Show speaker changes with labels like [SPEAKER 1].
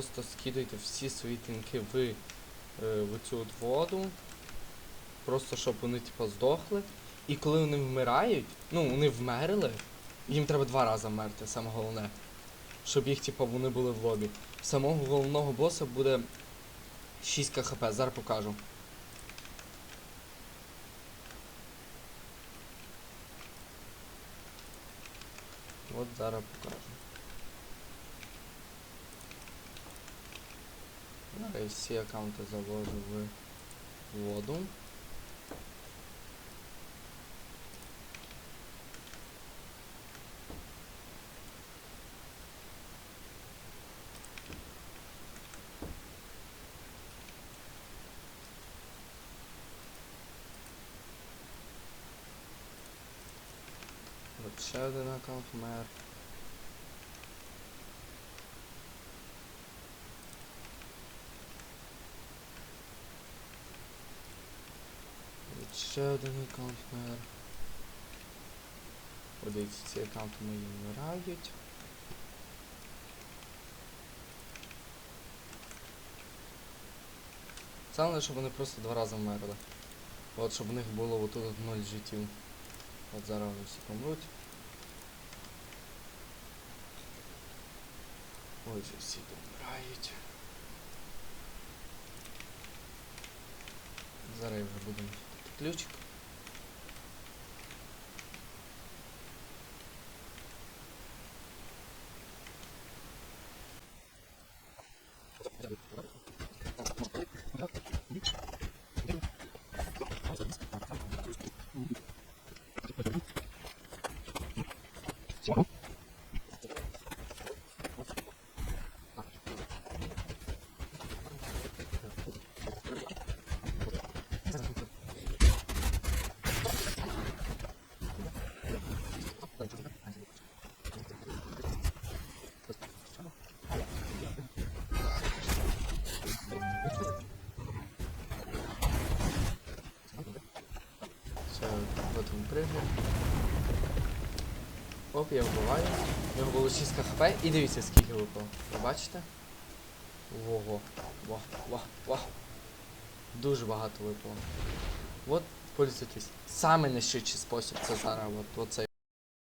[SPEAKER 1] Просто скидайте всі свої тінки в, е, в цю от воду. Просто щоб вони типу здохли. І коли вони вмирають, ну вони вмерли, їм треба два рази вмерти, саме головне. Щоб їх, типу, вони були в лобі. Самого головного боса буде 6 КХП, зараз покажу. От зараз покажу. Зараз я всі аккаунти заложу в воду. Ще один аккаунт мер. Ще один аккаунт мер. Подивіться, ці аккаунти мої вмирають. Головне, щоб вони просто два рази вмерли. От щоб у них було отут от 0 життів. От зараз вони всі помруть. Ось же всі помирають. Зараз вже буду мати ключик. От він. Оп, я вбиваю. У було 6 хп і дивіться скільки випало. Ви бачите? Ого. ва, ва, ва. Дуже багато випало. От, пользуйтесь. Саме найшвидший спосіб це зараз. От, оцей.